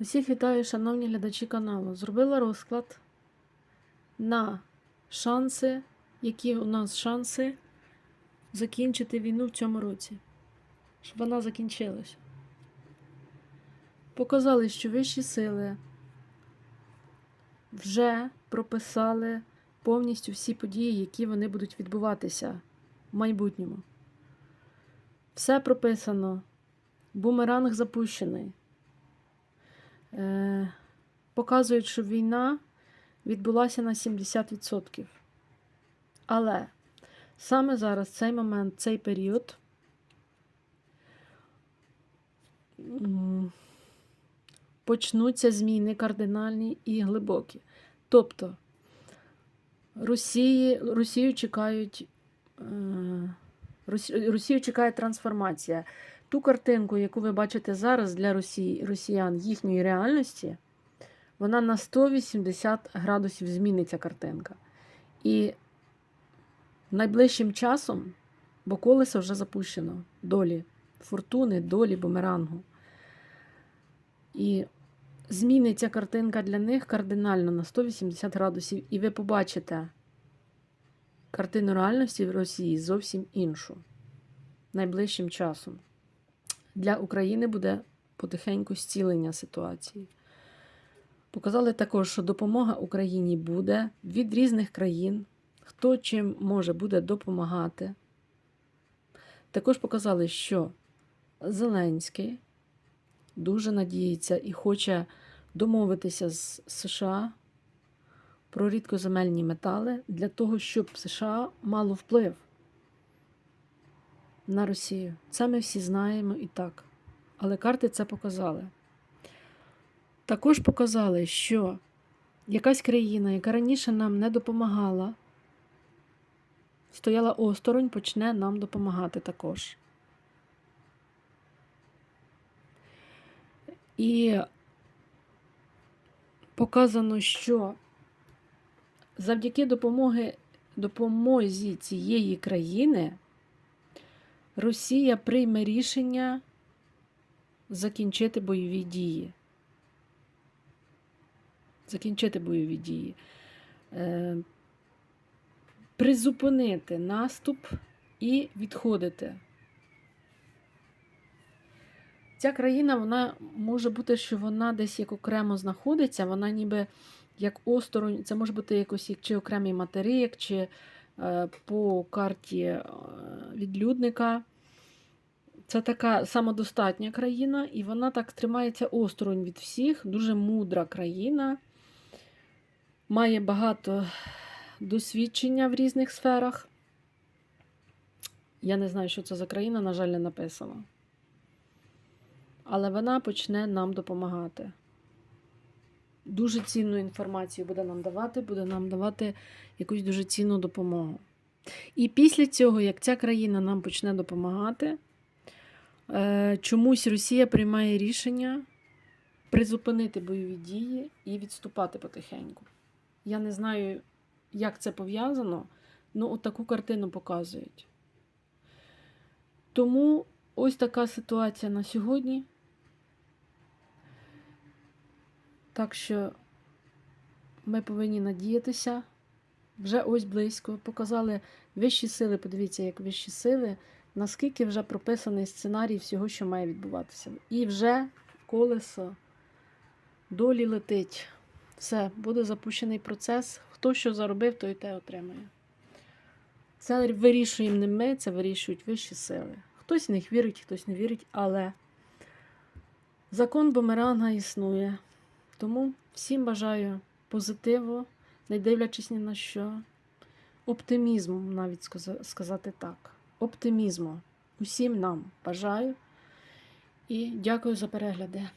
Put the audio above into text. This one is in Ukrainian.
Усіх вітаю, шановні глядачі каналу. Зробила розклад на шанси, які у нас шанси закінчити війну в цьому році, щоб вона закінчилась. Показали, що вищі сили вже прописали повністю всі події, які вони будуть відбуватися в майбутньому. Все прописано. Бумеранг запущений. Е, показують, що війна відбулася на 70%. Але саме зараз, цей момент, цей період, почнуться зміни кардинальні і глибокі. Тобто Росії, Росію чекають. е, Росію чекає трансформація. Ту картинку, яку ви бачите зараз для Росії, росіян, їхньої реальності, вона на 180 градусів зміниться картинка. І найближчим часом, бо колесо вже запущено, долі, фортуни, долі, бумерангу. І зміниться картинка для них кардинально на 180 градусів, і ви побачите картину реальності в Росії зовсім іншу найближчим часом. Для України буде потихеньку зцілення ситуації. Показали також, що допомога Україні буде від різних країн, хто чим може буде допомагати. Також показали, що Зеленський дуже надіється і хоче домовитися з США про рідкоземельні метали для того, щоб США мало вплив на Росію. Це ми всі знаємо і так. Але карти це показали. Також показали, що якась країна, яка раніше нам не допомагала, стояла осторонь, почне нам допомагати також. І показано, що завдяки допомоги, допомозі цієї країни Росія прийме рішення закінчити бойові дії. Закінчити бойові дії. Е, призупинити наступ і відходити. Ця країна, вона може бути, що вона десь як окремо знаходиться, вона ніби як осторонь, це може бути якось як чи окремий материк, чи по карті е, відлюдника. Це така самодостатня країна, і вона так тримається осторонь від всіх, дуже мудра країна, має багато досвідчення в різних сферах. Я не знаю, що це за країна, на жаль, не написано. Але вона почне нам допомагати. Дуже цінну інформацію буде нам давати, буде нам давати якусь дуже цінну допомогу. І після цього, як ця країна нам почне допомагати, е, чомусь Росія приймає рішення призупинити бойові дії і відступати потихеньку. Я не знаю, як це пов'язано, але от таку картину показують. Тому ось така ситуація на сьогодні. Так що ми повинні надіятися. Вже ось близько. Показали вищі сили. Подивіться, як вищі сили, наскільки вже прописаний сценарій всього, що має відбуватися. І вже колесо долі летить. Все, буде запущений процес. Хто що заробив, той те отримає. Це вирішуємо не ми, це вирішують вищі сили. Хтось в них вірить, хтось не вірить, але закон бумеранга існує. Тому всім бажаю позитиву, не дивлячись ні на що. Оптимізму, навіть сказати так. Оптимізму. Усім нам бажаю і дякую за перегляди.